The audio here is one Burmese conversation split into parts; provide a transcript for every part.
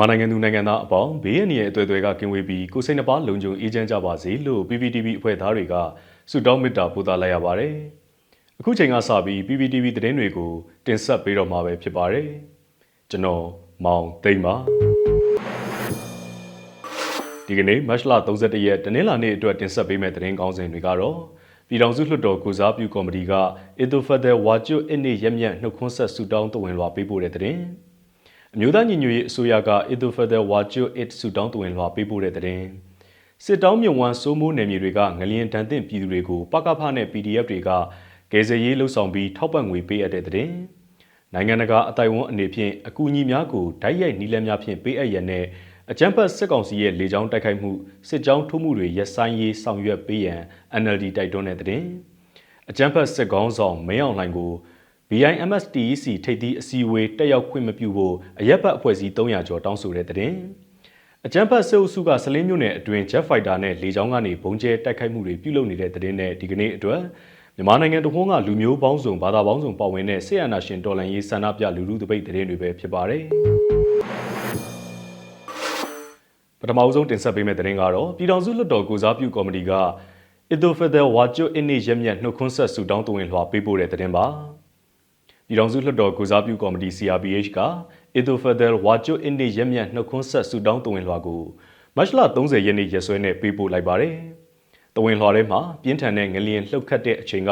မြန်မာနိုင်ငံသူနိုင်ငံသားအပေါင်းဘေးအန္တရာယ်အသွယ်သွယ်ကကင်းဝေးပြီးကိုယ်စိတ်နှပါလုံခြုံအေးချမ်းကြပါစေလို့ PPTV အဖွဲ့သားတွေကဆုတောင်းမေတ္တာပို့သလိုက်ရပါတယ်။အခုချိန်ကစပြီး PPTV သတင်းတွေကိုတင်ဆက်ပေးတော့မှာပဲဖြစ်ပါတယ်။ကျွန်တော်မောင်သိမ့်ပါဒီကနေ့မတ်လ31ရက်တနင်္လာနေ့အတွက်တင်ဆက်ပေးမယ့်သတင်းကောင်းစဉ်တွေကတော့ပြည်ထောင်စုလွှတ်တော်ကုစားပြုကော်မတီကအီတိုဖက်တဲ့ဝါကျွတ်အင်းနေရက်မြတ်နှုတ်ခွန်းဆက်ဆုတောင်းတဝင်လွှာပေးပို့တဲ့သတင်း။ အမျိုးသားညီညွတ်ရေးအစိုးရကအီတိုဖက်တဲ့ဝါကျွတ်အစ်ဆုတောင်းတဝင်လွှာပေးပို့တဲ့သတင်း။စစ်တောင်းမြုံဝမ်းစိုးမိုးနယ်မြေတွေကငလျင်တန်တင့်ပြည်သူတွေကိုပကဖနဲ့ PDF တွေကကယ်ဆယ်ရေးလှုပ်ဆောင်ပြီးထောက်ပံ့ငွေပေးအပ်တဲ့သတင်း။နိုင်ငံတကာအတိုင်ဝန်းအနေဖြင့်အကူအညီများကိုဓာတ်ရိုက်နီးလန်းများဖြင့်ပေးအပ်ရန်နဲ့အကြမ်းဖက်စစ်ကောင်စီရဲ့လေကြောင်းတိုက်ခိုက်မှုစစ်ကြောင်းထိုးမှုတွေရပ်ဆိုင်းရေးဆောင်ရွက်ပေးရန် NLD တိုက်တွန်းတဲ့တဲ့။အကြမ်းဖက်စစ်ကောင်ဆောင်မင်းအောင်လှိုင်ကို BIMSTEC ထိပ်သီးအစည်းအဝေးတက်ရောက်ခွင့်မပြုဖို့အရက်ဘတ်အဖွဲ့အစည်း300ကျော်တောင်းဆိုတဲ့တဲ့။အကြမ်းဖက်စစ်အုပ်စုကစလင်းမြို့နယ်အတွင်း Jet Fighter နဲ့လေကြောင်းကနေဘုံကျဲတိုက်ခိုက်မှုတွေပြုလုပ်နေတဲ့တဲ့နဲ့ဒီကနေ့အတွက်မြန်မာနိုင်ငံတခွန်းကလူမျိုးပေါင်းစုံဘာသာပေါင်းစုံပါဝင်တဲ့ဆေးရနာရှင်တော်လှန်ရေးဆန္ဒပြလူလူတပိတ်တဲ့တွေပဲဖြစ်ပါတယ်။ပထမအဆုံးတင်ဆက်ပေးမယ့်တဲ့ကတော့ပြည်ထောင်စုလွှတ်တော်ကိုစားပြုကော်မတီကအီတိုဖက်ဒယ်ဝါကျွတ်အင်းနေရက်မြတ်နှုတ်ခွန်းဆက်ဆူတောင်းတဝင်လွှာပေးပို့တဲ့တဲ့ပါ။ ပြည်ထောင်စုလွှတ်တော်ကုစားပြုကော်မတီ CRPH ကအီတိုဖက်ဒယ်ဝါကျွတ်အင်းနေရက်မြတ်နှုတ်ခွန်းဆက်ဆူတောင်းတဝင်လွှာကိုမတ်လ30ရက်နေ့ရက်စွဲနဲ့ပေးပို့လိုက်ပါတယ်။တဝင်လွှာထဲမှာပြင်းထန်တဲ့ငလျင်လှုပ်ခတ်တဲ့အချိန်က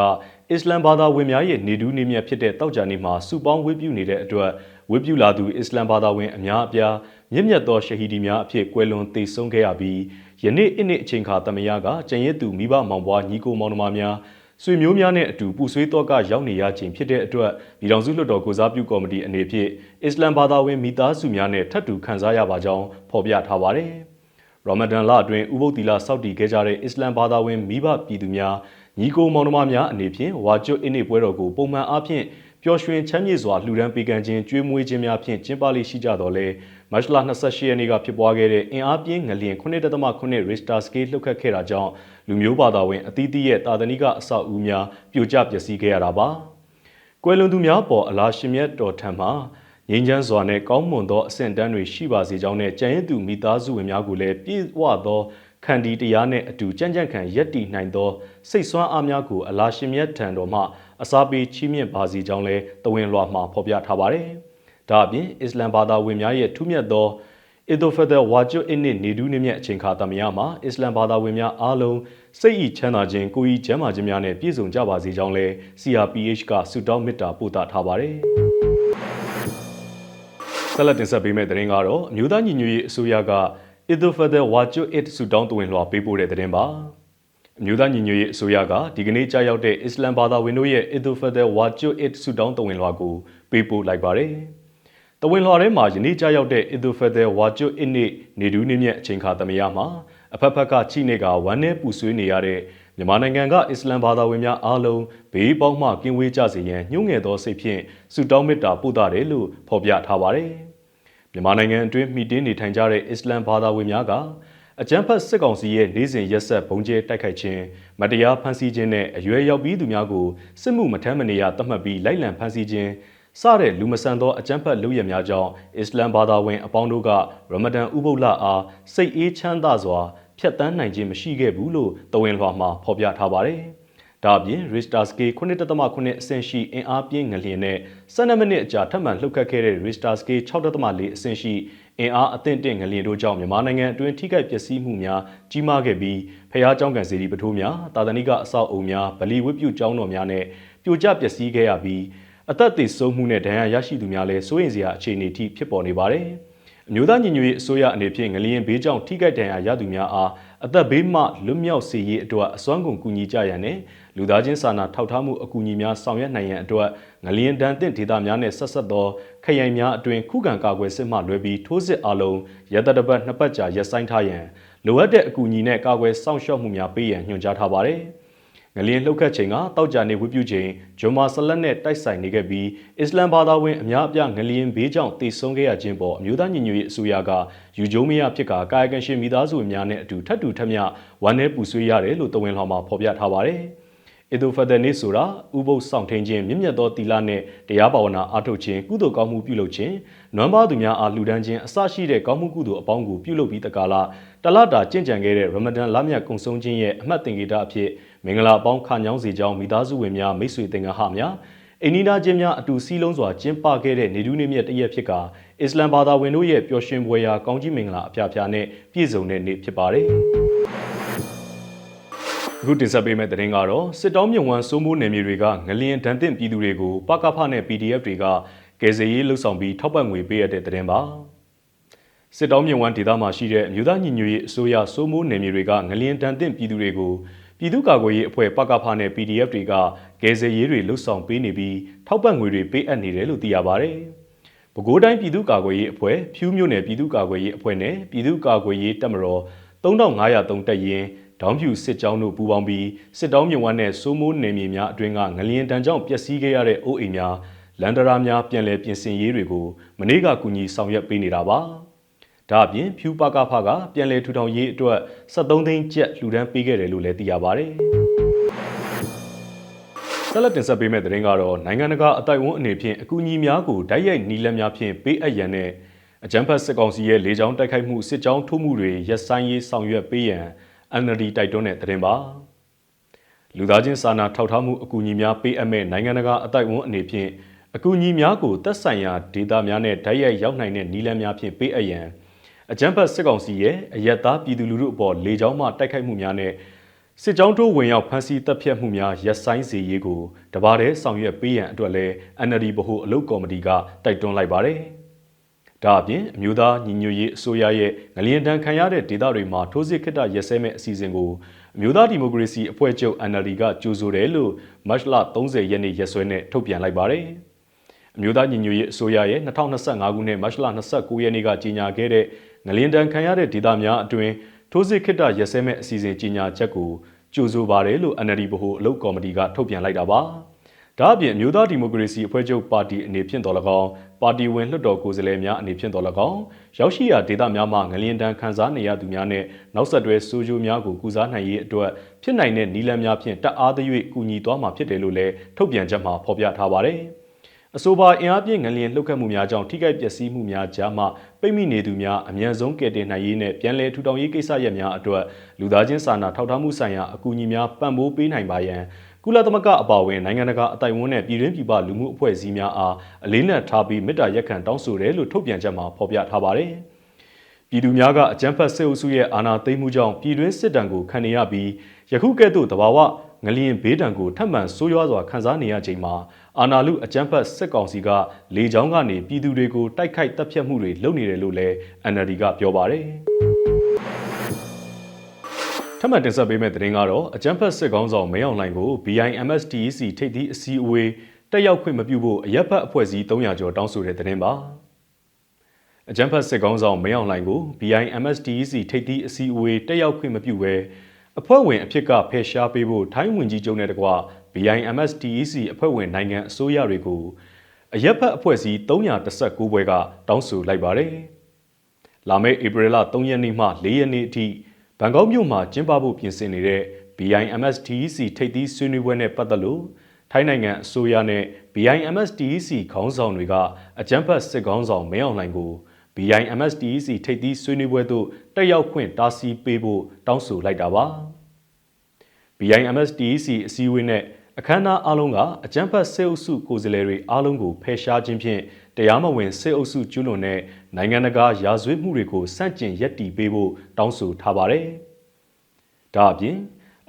အစ္စလမ်ဘာသာဝင်များရဲ့နေဒူးနေမြတ်ဖြစ်တဲ့တောက်ကြနေ့မှာစုပေါင်းဝေပြုနေတဲ့အတွက်ဝေပြုလာသူအစ္စလမ်ဘာသာဝင်အများအပြားမြင့်မြတ်သောရှဟီဒီများအဖြစ်ကွယ်လွန်သေဆုံးခဲ့ရပြီးယနေ့အနှစ်အချိန်ခါတမယကကျန်ရည်သူမိဘမောင်ပွားညီကိုမောင်နှမများ ဆွေမျိုးများနဲ့အတူပူဆွေးတော့ကရောက်နေရခြင်းဖြစ်တဲ့အတွက်ပြည်ထောင်စုလွှတ်တော်ကိုစားပြုကော်မတီအနေဖြင့်အစ္စလမ်ဘာသာဝင်မိသားစုများနဲ့ထပ်တူခံစားရပါကြောင်းဖော်ပြထားပါတယ်။ရမဒန်လအတွင်းဥပုသ္တိလစောက်တည်ခဲ့ကြတဲ့အစ္စလမ်ဘာသာဝင်မိဘပြည်သူများညီကိုမောင်နှမများအနေဖြင့်ဝါကျွတ်အင်းနေပွဲတော်ကိုပုံမှန်အားဖြင့်ပျော်ရွှင်ချမ်းမြေ့စွာလှူဒန်းပေးကမ်းခြင်းကျွေးမွေးခြင်းများဖြင့်ကျင်းပလိရှိကြတော်လဲ မတ်လ28ရက်နေ့ကဖြစ်ပွားခဲ့တဲ့အင်အားပြင်းငလျင်9.9 Richter scale လှုပ်ခတ်ခဲ့တာကြောင့်လူမျိုးဘာသာဝင်အသီးသီးရဲ့တာသနိကအဆောက်အဦများပြိုကျပျက်စီးခဲ့ရတာပါ။ကွယ်လွန်သူများပေါ်အလားရှင်မြတ်တော်ထံမှငြိမ်းချမ်းစွာနဲ့ကောင်းမွန်သောအဆင့်တန်းတွေရှိပါစေကြောင်းနဲ့ကြံရင်သူမိသားစုဝင်များကိုလည်းပြည့်ဝသောခန္တီတရားနဲ့အတူကြံ့ကြံ့ခံရက်တည်နိုင်သောစိတ်ဆွမ်းအားများကိုအလားရှင်မြတ်ထံတော်မှအစာပေးချီးမြှင့်ပါစီကြောင်းလည်းတဝင်လွှာမှာဖော်ပြထားပါတယ်။ ဒါအပြင်အစ္စလမ်ဘာသာဝင်များရဲ့ထူးမြတ်သောအီတိုဖက်ဒယ်ဝါကျွတ်အင်းနစ်နေဒူးနေမြအချိန်ခါတမယမှာအစ္စလမ်ဘာသာဝင်များအားလုံးစိတ်ဤချမ်းသာခြင်းကိုယ်ဤကျမ်းမာခြင်းများနဲ့ပြည့်စုံကြပါစေကြောင်းလည်း CRPH ကဆုတောင်းမေတ္တာပို့သထားပါတယ်။ဆက်လက်တင်ဆက်ပေးမယ့်သတင်းကတော့အမျိုးသားညီညွတ်ရေးအစိုးရကအီတိုဖက်ဒယ်ဝါကျွတ်အစ်ဆုတောင်းတွင်လွှာပေးပို့တဲ့သတင်းပါ။အမျိုးသားညီညွတ်ရေးအစိုးရကဒီကနေ့ကြာရောက်တဲ့အစ္စလမ်ဘာသာဝင်တို့ရဲ့အီတိုဖက်ဒယ်ဝါကျွတ်အစ်ဆုတောင်းတွင်လွှာကိုပေးပို့လိုက်ပါတယ်။ တဝင်းလွှာထဲမှာယနေ့ကြာရောက်တဲ့အီတိုဖက်ဒယ်ဝါကျွတ်အစ်နေနေဒူးနေမြက်အချိန်ခါသမယမှာအဖက်ဖက်ကချိနေကဝမ်းနဲ့ပူဆွေးနေရတဲ့မြန်မာနိုင်ငံကအစ္စလမ်ဘာသာဝင်များအားလုံးဘေးပေါင်းမှကင်းဝေးကြစေရန်ညှို့ငယ်သောစိတ်ဖြင့်ဆုတောင်းမေတ္တာပို့သတယ်လို့ဖော်ပြထားပါတယ်။မြန်မာနိုင်ငံအတွင်းမိတင်းနေထိုင်ကြတဲ့အစ္စလမ်ဘာသာဝင်များကအကြမ်းဖက်စစ်ကောင်စီရဲ့နေစဉ်ရက်ဆက်ဘုံကျဲတိုက်ခိုက်ခြင်းမတရားဖမ်းဆီးခြင်းနဲ့အရွယ်ရောက်ပြီးသူများကိုစစ်မှုမထမ်းမနေရသတ်မှတ်ပြီးလိုက်လံဖမ်းဆီးခြင်း စတဲ့လူမဆန်သောအကြမ်းဖက်လုပ်ရများကြောင့်အစ္စလမ်ဘာသာဝင်အပေါင်းတို့ကရမဒန်ဥပုပ်လအားစိတ်အေးချမ်းသာစွာဖျက်ဆီးနိုင်ခြင်းမရှိခဲ့ဘူးလို့တဝင်လွှာမှာဖော်ပြထားပါတယ်။ဒါအပြင် Richter scale 9.9အဆင့်ရှိအင်အားပြင်းငလျင်နဲ့12မိနစ်အကြာထပ်မံလှုပ်ခတ်ခဲ့တဲ့ Richter scale 6.4အဆင့်ရှိအင်အားအသင့်တင့်ငလျင်တို့ကြောင့်မြန်မာနိုင်ငံအတွင်းထိခိုက်ပျက်စီးမှုများကြီးမားခဲ့ပြီးဖျားเจ้าကန်စီရီပထိုးများတာသနိကအဆောက်အုံများဗလီဝတ်ပြုကျောင်းတော်များနဲ့ပြိုကျပျက်စီးခဲ့ရပြီး အသက်သေဆုံးမှုနဲ့ဒဏ်ရာရရှိသူများလည်းစိုးရိမ်စရာအခြေအနေထိဖြစ်ပေါ်နေပါတယ်။အမျိုးသားညီညွတ်ရေးအစိုးရအနေဖြင့်ငလျင်ဘေးကြောင့်ထိခိုက်ဒဏ်ရာရသူများအားအသက်ဘေးမှလွတ်မြောက်စေရေးအတွက်အစွမ်းကုန်ကူညီကြရန်နဲ့လူသားချင်းစာနာထောက်ထားမှုအကူအညီများဆောင်ရွက်နိုင်ရန်အတွက်ငလျင်တန်တင့်ဒေသများနဲ့ဆက်ဆက်သောခရိုင်များအတွင်ခုခံကာကွယ်စစ်မှလွဲပြီးထိုးစစ်အလုံးရတတပတ်နှစ်ပတ်ကြာရပ်ဆိုင်းထားရန်လိုအပ်တဲ့အကူအညီနဲ့ကာကွယ်စောင့်ရှောက်မှုများပေးရန်ညွှန်ကြားထားပါတယ်။ ငလျင်လှုပ်ခတ်ချိန်ကတောက်ကြနေဝတ်ပြုချိန်ဂျွန်မာဆလက်နဲ့တိုက်ဆိုင်နေခဲ့ပြီးအစ္စလမ်ဘာသာဝင်အများအပြားငလျင်ဘေးကြောင့်တိတ်ဆုံးခဲ့ရခြင်းပေါ်အမျိုးသားညီညွတ်ရေးအစိုးရကယူကျုံမရဖြစ်ကာကာယကံရှင်မိသားစုများနဲ့အတူထပ်တူထပ်မျှဝမ်းနည်းပူဆွေးရတယ်လို့တဝင်လှော်မှာဖော်ပြထားပါတယ်။အီဒူဖဒ်နေ့ဆိုတာဥပုသ်ဆောင်ထင်းခြင်းမြင့်မြတ်သောတီလာနဲ့တရားဘာဝနာအားထုတ်ခြင်းကုသိုလ်ကောင်းမှုပြုလုပ်ခြင်းနွမ်းပါသူများအားလှူဒန်းခြင်းအစရှိတဲ့ကောင်းမှုကုသိုလ်အပေါင်းကိုပြုလုပ်ပြီးတကားလားတလတာကျင့်ကြံခဲ့တဲ့ရမဒန်လမြတ်ကုံဆုံးခြင်းရဲ့အမှတ်သင်္ကေတအဖြစ် မင်္ဂလာပေါင်းခါညောင်းစီကြောင်းမိသားစုဝင်များမိတ်ဆွေသင်္ကဟများအိန္ဒိနာချင်းများအတူစည်းလုံးစွာကျင်းပခဲ့တဲ့နေဒူးနေမြတ်တရက်ဖြစ်ကအစ္စလမ်ဘာသာဝင်တို့ရဲ့ပျော်ရွှင်ပွဲရာကောင်းကြီးမင်္ဂလာအဖျားဖျားနဲ့ပြည့်စုံတဲ့နေ့ဖြစ်ပါတယ်။အခုတင်ဆက်ပေးမယ့်သတင်းကတော့စစ်တောင်းမြုံဝမ်းစိုးမိုးနယ်မြေတွေကငလျင်ဒဏ်သင့်ပြည်သူတွေကိုပကဖနဲ့ PDF တွေကကယ်ဆယ်ရေးလှုပ်ဆောင်ပြီးထောက်ပံ့ငွေပေးရတဲ့သတင်းပါ။စစ်တောင်းမြုံဝမ်းဒေသမှာရှိတဲ့အမျိုးသားညီညွတ်ရေးအစိုးရစိုးမိုးနယ်မြေတွေကငလျင်ဒဏ်သင့်ပြည်သူတွေကို ပြည်သူ့ကာကွယ်ရေးအဖွဲ့ပကဖနဲ့ PDF တွေကကယ်ဆယ်ရေးတွေလှုပ်ဆောင်ပေးနေပြီးထောက်ပံ့ငွေတွေပေးအပ်နေတယ်လို့သိရပါဗျ။ပဲခူးတိုင်းပြည်သူ့ကာကွယ်ရေးအဖွဲ့ဖြူးမြို့နယ်ပြည်သူ့ကာကွယ်ရေးအဖွဲ့နဲ့ပြည်သူ့ကာကွယ်ရေးတပ်မတော်3503တပ်ရင်းဒေါင်းဖြူစစ်ကြောင်းတို့ပူးပေါင်းပြီးစစ်တောင်းမြုံဝမ်းနဲ့စိုးမိုးနယ်မြေများအတွင်းကငလျင်တန်းကြောင့်ပျက်စီးခဲ့ရတဲ့အိုးအိမ်များလန်ဒရာများပြန်လည်ပြင်ဆင်ရေးတွေကိုမနေ့ကကူညီဆောင်ရွက်ပေးနေတာပါ။ ဒါအပြင်ဖြူပကဖကပြန်လည်ထူထောင်ရေးအတွက်73သိန်းကျပ်လှူဒန်းပေးခဲ့တယ်လို့လည်းသိရပါဗျ။ဆက်လက်တင်ဆက်ပေးမယ့်သတင်းကတော့နိုင်ငံတကာအတိုင်အဝန်းအနေဖြင့်အကူအညီများကိုတိုက်ရိုက်နီလန်းများဖြင့်ပေးအပ်ရန်နဲ့အကြမ်းဖက်စစ်ကောင်စီရဲ့လေကြောင်းတိုက်ခိုက်မှုစစ်ကြောင်းထိုးမှုတွေရပ်ဆိုင်းရေးဆောင်ရွက်ပေးရန် NLD တိုက်တွန်းတဲ့သတင်းပါလူသားချင်းစာနာထောက်ထားမှုအကူအညီများပေးအပ်မဲ့နိုင်ငံတကာအတိုက်အဝန်းအနေဖြင့်အကူအညီများကိုသက်ဆိုင်ရာဒေသများနဲ့ဓာတ်ရိုက်ရောက်နိုင်တဲ့နည်းလမ်းများဖြင့်ပေးအပ်ရန် အကြမ်းဖက်စစ်ကောင်စီရဲ့အယက်သားပြည်သူလူထုအပေါ်လေကြောင်းမှတိုက်ခိုက်မှုများနဲ့စစ်ကြောင်းထိုးဝင်ရောက်ဖမ်းဆီးတပ်ဖြတ်မှုများရပ်ဆိုင်းစေရေးကိုတပါးတည်းဆောင်ရွက်ပေးရန်အတွက်လည်း NLD ဗဟိုအလုပ်ကော်မတီကတိုက်တွန်းလိုက်ပါတယ်။ဒါအပြင်အမျိုးသားညီညွတ်ရေးအစိုးရရဲ့ငလျင်တန်းခံရတဲ့ဒေသတွေမှာထိုးစစ်ခိတရက်စဲမဲ့အစီအစဉ်ကိုအမျိုးသားဒီမိုကရေစီအဖွဲ့ချုပ် NLD ကကြိုဆိုတယ်လို့မတ်လ30ရက်နေ့ရက်စွဲနဲ့ထုတ်ပြန်လိုက်ပါတယ်။အမျိုးသားညီညွတ်ရေးအစိုးရရဲ့2025ခုနှစ်မတ်လ29ရက်နေ့ကကြေညာခဲ့တဲ့ ငလျင်တန်းခံရတဲ့ဒေသများအတွင်းထိုးစစ်ခိတရက်စဲမဲ့အစီအစဉ်ကြေညာချက်ကိုကြိုဆိုပါတယ်လို့ NLD ဗဟိုအလုပ်ကော်မတီကထုတ်ပြန်လိုက်တာပါ။ဒါအပြင်အမျိုးသားဒီမိုကရေစီအဖွဲ့ချုပ်ပါတီအနေဖြင့်တော်၎င်းပါတီဝင်လွှတ်တော်ကိုယ်စားလှယ်များအနေဖြင့်တော်၎င်းရောက်ရှိရာဒေသများမှငလျင်တန်းခန်းစားနေရသူများနဲ့နောက်ဆက်တွဲဆိုးကျိုးများကိုကုစားနိုင်ရေးအတွက်ဖြစ်နိုင်တဲ့နည်းလမ်းများဖြင့်တအားသရွေ့ကူညီသွားမှာဖြစ်တယ်လို့လည်းထုတ်ပြန်ချက်မှာဖော်ပြထားပါတယ်။ အဆိုပါအင်အားပြည့်ငလျင်လှုပ်ခတ်မှုများကြောင့်ထိခိုက်ပျက်စီးမှုများကြားမှပိတ်မိနေသူများအမြန်ဆုံးကယ်တင်နိုင်ရေးနဲ့ပြန်လည်ထူထောင်ရေးကိစ္စရပ်များအတွက်လူသားချင်းစာနာထောက်ထားမှုဆိုင်ရာအကူအညီများပံ့ပိုးပေးနိုင်ပါရန်ကုလသမဂ္ဂအပါအဝင်နိုင်ငံတကာအတိုင်ဝန်းနဲ့ပြည်တွင်းပြည်ပလူမှုအဖွဲ့အစည်းများအားအလေးနက်ထားပြီးမေတ္တာရက်ခံတောင်းဆိုတယ်လို့ထုတ်ပြန်ချက်မှာဖော်ပြထားပါတယ်။ပြည်သူများကအကြမ်းဖက်စစ်အုပ်စုရဲ့အာဏာသိမ်းမှုကြောင့်ပြည်တွင်းစစ်တမ်းကိုခံနေရပြီးယခုကဲ့သို့တဘာဝ ငလျင်ဘေးဒဏ်ကိုထပ်မံဆိုးရွားစွာခံစားနေရချိန်မှာအာဏာလူအကြမ်းဖက်စစ်ကောင်စီကလေကြောင်းကနေပြည်သူတွေကိုတိုက်ခိုက်တပ်ဖြတ်မှုတွေလုပ်နေတယ်လို့လည်း NLD ကပြောပါတယ်။ထပ်မံတင်ဆက်ပေးမယ့်သတင်းကတော့အကြမ်းဖက်စစ်ကောင်းဆောင်မဲအောင်လှိုင်ကို BIMSTEC ထိပ်သီးအစည်းအဝေးတက်ရောက်ခွင့်မပြုဖို့အရက်ဖက်အဖွဲ့အစည်း300ကျော်တောင်းဆိုတဲ့သတင်းပါအကြမ်းဖက်စစ်ကောင်းဆောင်မဲအောင်လှိုင်ကို BIMSTEC ထိပ်သီးအစည်းအဝေးတက်ရောက်ခွင့်မပြုဘဲ အဖွဲ့ဝင်အဖြစ်ကဖယ်ရှားပေးဖို့ထိုင်းဝင်ကြီးချုပ်နဲ့တကွ BIMSTEC အဖွဲ့ဝင်နိုင်ငံအစိုးရတွေကိုအရက်ဖက်အဖွဲ့အစည်း319ဘွဲကတောင်းဆိုလိုက်ပါတယ်။လာမယ့်ဧပြီလ3ရက်နေ့မှ4ရက်နေ့အထိဘန်ကောက်မြို့မှာကျင်းပဖို့ပြင်ဆင်နေတဲ့ BIMSTEC ထိပ်သီးဆွေးနွေးပွဲနဲ့ပတ်သက်လို့ထိုင်းနိုင်ငံအစိုးရနဲ့ BIMSTEC ခေါင်းဆောင်တွေကအကြမ်းဖက်စစ်ခေါင်းဆောင်မင်းအောင်လှိုင်ကို BIMSTEC ထိပ်သီးဆွေးနွေးပွဲသို့တက်ရောက်ခွင့်တားဆီးပေးဖို့တောင်းဆိုလိုက်တာပါ BIMSTEC အစည်းအဝေးနဲ့အခမ်းအနားအလုံးကအကြမ်းဖက်စစ်အုပ်စုကိုယ်စားလှယ်တွေအားလုံးကိုဖယ်ရှားခြင်းဖြင့်တရားမဝင်စစ်အုပ်စုကျူးလွန်တဲ့နိုင်ငံတကာရာဇဝတ်မှုတွေကိုစန့်ကျင်ရက်တီပေးဖို့တောင်းဆိုထားပါတယ်။ဒါအပြင်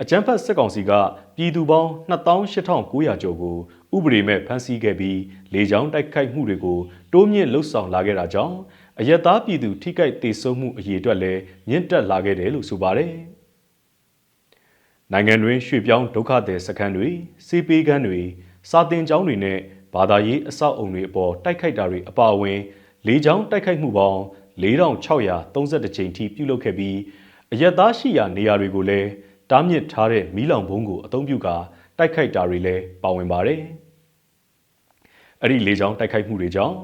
အကြမ်းဖက်စစ်ကောင်စီကပြည်သူပေါင်း28,900ကျော်ကိုဥပဒေမဲ့ဖမ်းဆီးခဲ့ပြီးလေကြောင်းတိုက်ခိုက်မှုတွေကိုတိုးမြင့်လှုပ်ဆောင်လာခဲ့တာကြောင့်အယက်သားပြည်သူထိခိုက်ဒေဆုံးမှုအရေးအတွက်လည်းမြင့်တက်လာခဲ့တယ်လို့ဆိုပါတယ်။ နိုင်ငံတွင်းရွှေ့ပြောင်းဒုက္ခသည်စခန်းတွေစီပီးကန်းတွေစာတင်ကျောင်းတွေနဲ့ဘာသာရေးအဆောက်အုံတွေအပေါ်တိုက်ခိုက်တာတွေအပါအဝင်လေးချောင်းတိုက်ခိုက်မှုပေါင်း4632ကြိမ်ထိပြုလုပ်ခဲ့ပြီးအရက်သားရှိရာနေရာတွေကိုလည်းတားမြစ်ထားတဲ့မီးလောင်ဘုံကိုအသုံးပြုကာတိုက်ခိုက်တာတွေလည်းပါဝင်ပါတယ်။အဲ့ဒီလေးချောင်းတိုက်ခိုက်မှုတွေကြောင့်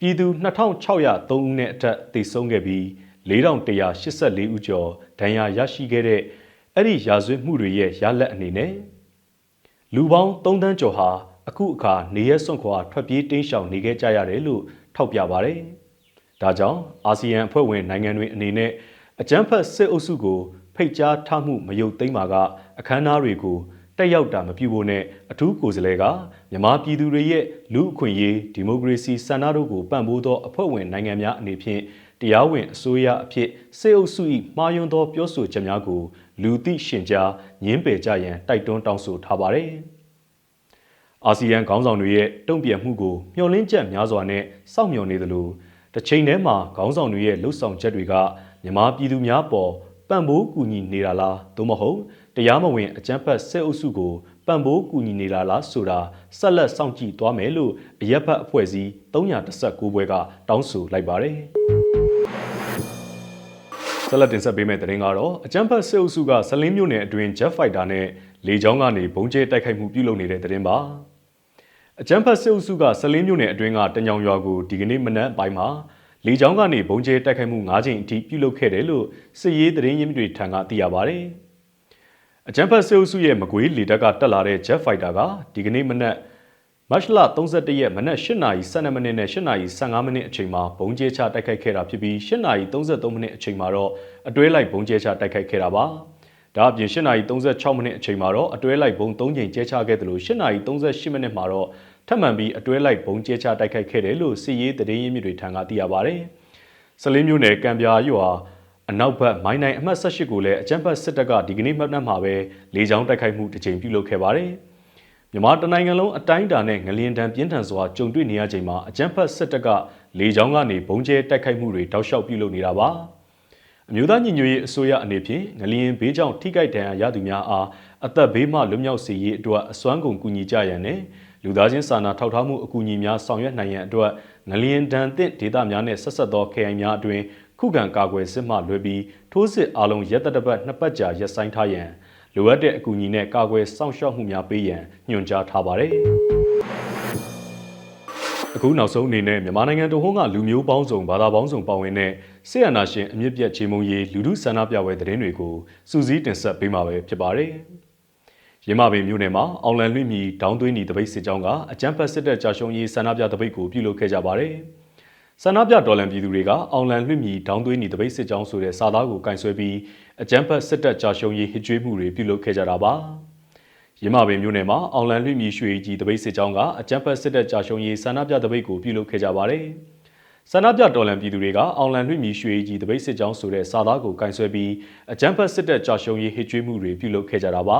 ပြည်သူ2603ဦးနဲ့အထက်သေဆုံးခဲ့ပြီး4184ဦးကျော်ဒဏ်ရာရရှိခဲ့တဲ့ အဲ့ဒီရာဇဝတ်မှုတွေရဲ့ရလက်အနေနဲ့လူပေါင်း3တန်းကျော်ဟာအခုအခါနေရက်စွန့်ခွာထွက်ပြေးတိမ်းရှောင်နေခဲ့ကြရတယ်လို့ထောက်ပြပါတယ်။ဒါကြောင့်အာဆီယံအဖွဲ့ဝင်နိုင်ငံတွေအနေနဲ့အကြမ်းဖက်စစ်အုပ်စုကိုဖိတ်ကြားထားမှုမယုတ်သိမ်းပါကအခမ်းအနားတွေကို တက်ရောက်တာမပြုဖို့နဲ့အထူးကိုယ်စားလှယ်ကမြန်မာပြည်သူတွေရဲ့လူအခွင့်အရေးဒီမိုကရေစီစံနှတို့ကိုပံ့ပိုးသောအဖွဲ့ဝင်နိုင်ငံများအနေဖြင့်တရားဝင်အစိုးရအဖြစ်စေအုပ်စု၏မှားယွင်းသောပြောဆိုချက်များကိုလူသိရှင်ကြားညင်းပယ်ကြရန်တိုက်တွန်းတောင်းဆိုထားပါတယ်။အာဆီယံခေါင်းဆောင်တွေရဲ့တုံ့ပြန်မှုကိုမျှော်လင့်ချက်များစွာနဲ့စောင့်မျှော်နေသလိုတစ်ချိန်တည်းမှာခေါင်းဆောင်တွေရဲ့လှုပ်ဆောင်ချက်တွေကမြန်မာပြည်သူများပေါ်ပံ့ပိုးကူညီနေတာလားသို့မဟုတ် တရားမဝင်အကြမ်းဖက်စစ်အုပ်စုကိုပံ့ပိုးကူညီနေတာလားဆိုတာဆက်လက်စောင့်ကြည့်သွားမယ်လို့အရက်ဖတ်အဖွဲ့အစည်း319ဘွဲကတောင်းဆိုလိုက်ပါတယ်ဆက်လက်တင်ဆက်ပေးမယ့်သတင်းကတော့အကြမ်းဖက်စစ်အုပ်စုကဆလင်းမြို့နယ်အတွင်း Jet Fighter နဲ့လေကြောင်းကနေဘုံကျဲတိုက်ခိုက်မှုပြုလုပ်နေတဲ့သတင်းပါအကြမ်းဖက်စစ်အုပ်စုကဆလင်းမြို့နယ်အတွင်းကတညောင်ရွာကိုဒီကနေ့မနက်ပိုင်းမှာလေကြောင်းကနေဘုံကျဲတိုက်ခိုက်မှု၅ချိန်အထိပြုလုပ်ခဲ့တယ်လို့စစ်ရေးသတင်းရင်းမြစ်တွေထံကသိရပါဗျ။ အကြမ်းဖက်စစ်အုပ်စုရဲ့မကွေးလေတပ်ကတက်လာတဲ့ Jet Fighter ကဒီကနေ့မနက်မတ်လ31ရက်မနက်8:12မိနစ်နဲ့8:15မိနစ်အချိန်မှာဘုံကျဲချတိုက်ခိုက်ခဲ့တာဖြစ်ပြီး8:33မိနစ်အချိန်မှာတော့အတွဲလိုက်ဘုံကျဲချတိုက်ခိုက်ခဲ့တာပါ။ဒါအပြင်8:36မိနစ်အချိန်မှာတော့အတွဲလိုက်ဘုံ3ချိန်ကျဲချခဲ့တယ်လို့8:38မိနစ်မှာတော့ထပ်မံပြီးအတွဲလိုက်ဘုံကျဲချတိုက်ခိုက်ခဲ့တယ်လို့စစ်ရေးသတင်းရင်းမြစ်တွေထံကသိရပါဗျ။စလင်းမျိုးနယ်ကံပြာရွာ အနောက်ဘက်မိုင်းနိုင်အမှတ်18ကိုလည်းအကြမ်းဖက်စစ်တပ်ကဒီကနေ့မှတ်နှံမှာပဲလေကြောင်းတိုက်ခိုက်မှုတစ်ကြိမ်ပြုလုပ်ခဲ့ပါတယ်။မြန်မာတနိုင်ငံလုံးအတိုင်းအတာနဲ့ငလျင်တံပြင်းထန်စွာကြုံတွေ့နေရချိန်မှာအကြမ်းဖက်စစ်တပ်ကလေကြောင်းကနေဘုံကျဲတိုက်ခိုက်မှုတွေတောက်လျှောက်ပြုလုပ်နေတာပါ။အမျိုးသားညီညွတ်ရေးအစိုးရအနေဖြင့်ငလျင်ဘေးကြောင့်ထိခိုက်ဒဏ်ရာရသူများအားအသက်ဘေးမှလွတ်မြောက်စေရေးအတွက်အစွမ်းကုန်ကူညီကြရန်နဲ့လူသားချင်းစာနာထောက်ထားမှုအကူအညီများဆောင်ရွက်နိုင်ရန်အတွက်ငလျင်ဒဏ်သင့်ဒေသများနဲ့ဆက်ဆက်သောခရိုင်များအတွင် ခုခံကာကွယ်စစ်မှလွှဲပြီးထိုးစစ်အလုံးရက်သက်တပတ်နှစ်ပတ်ကြာရပ်ဆိုင်းထားရန်လိုအပ်တဲ့အကူအညီနဲ့ကာကွယ်စောင့်ရှောက်မှုများပေးရန်ညွှန်ကြားထားပါတယ်။အခုနောက်ဆုံးအနေနဲ့မြန်မာနိုင်ငံတဝန်းကလူမျိုးပေါင်းစုံဘာသာပေါင်းစုံပါဝင်တဲ့ဆေးရနာရှင်အမြင့်ပြတ်ချေမုံရေးလူမှုဆန္ဒပြပွဲသတင်းတွေကိုစူးစီးတင်ဆက်ပေးမှာပဲဖြစ်ပါတယ်။ရင်းမပင်မြို့နယ်မှာအောင်လန်လွှင့်မြီဒေါင်းသွင်းဤတပိတ်စစ်ကြောင်းကအကြမ်းဖက်စစ်တပ်ကြာရှုံးရေးဆန္ဒပြတပိတ်ကိုပြုလုပ်ခဲ့ကြပါတယ်။ ဆန္ဒပြတော်လှန်ပြည်သူတွေကအောင်လန်လွှင့်မြီဒေါင်းသွင်းဤတပိတ်စစ်ကြောင်းဆိုတဲ့စာသားကိုကင်ဆယ်ပြီးအကြမ်းဖက်စစ်တပ်ကြာရှုံးရေးဟစ်ကြွေးမှုတွေပြုလုပ်ခဲ့ကြတာပါ။ရင်းမပင်မြို့နယ်မှာအောင်လန်လွှင့်မြီရွှေကြီးတပိတ်စစ်ကြောင်းကအကြမ်းဖက်စစ်တပ်ကြာရှုံးရေးဆန္ဒပြတပိတ်ကိုပြုလုပ်ခဲ့ကြပါတယ်။ဆန္ဒပြတော်လှန်ပြည်သူတွေကအောင်လန်လွှင့်မြီရွှေကြီးတပိတ်စစ်ကြောင်းဆိုတဲ့စာသားကိုကင်ဆယ်ပြီးအကြမ်းဖက်စစ်တပ်ကြာရှုံးရေးဟစ်ကြွေးမှုတွေပြုလုပ်ခဲ့ကြတာပါ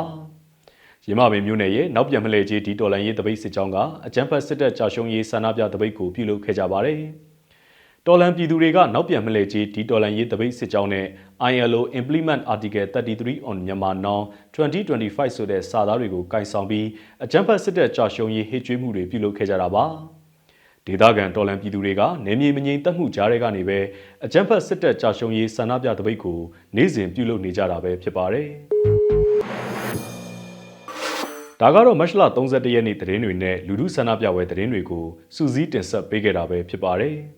။ရင်းမပင်မြို့နယ်ရဲ့နောက်ပြန်မလဲကြီးဒီတော်လန်ရေးတပိတ်စစ်ကြောင်းကအကြမ်းဖက်စစ်တပ်ကြာရှုံးရေးဆန္ဒပြတပိတ်ကိုပြုလုပ်ခဲ့ကြပါတယ်။ တော်လန်ပြည်သူတွေကနောက်ပြန်မလဲကြီးဒီတော်လန်ရေးတပိတ်စစ်ကြောင်းနဲ့ ILO Implement Article 33 on Myanmar Now 2025ဆိုတဲ့စာသားတွေကိုကင်ဆောင်ပြီးအကြမ်းဖက်စစ်တပ်ကြာရှုံးရေးဟစ်ကြွေးမှုတွေပြုလုပ်ခဲ့ကြတာပါ။ဒေသခံတော်လန်ပြည်သူတွေကနေမြေမငြိမ်သက်မှုကြားတွေကနေပဲအကြမ်းဖက်စစ်တပ်ကြာရှုံးရေးဆန္ဒပြတပိတ်ကိုနေ့စဉ်ပြုလုပ်နေကြတာပဲဖြစ်ပါတယ်။ဒါကတော့မတ်လ31ရက်နေ့သတင်းတွေနဲ့လူထုဆန္ဒပြပွဲသတင်းတွေကိုစူးစီးတင်ဆက်ပေးခဲ့တာပဲဖြစ်ပါတယ်။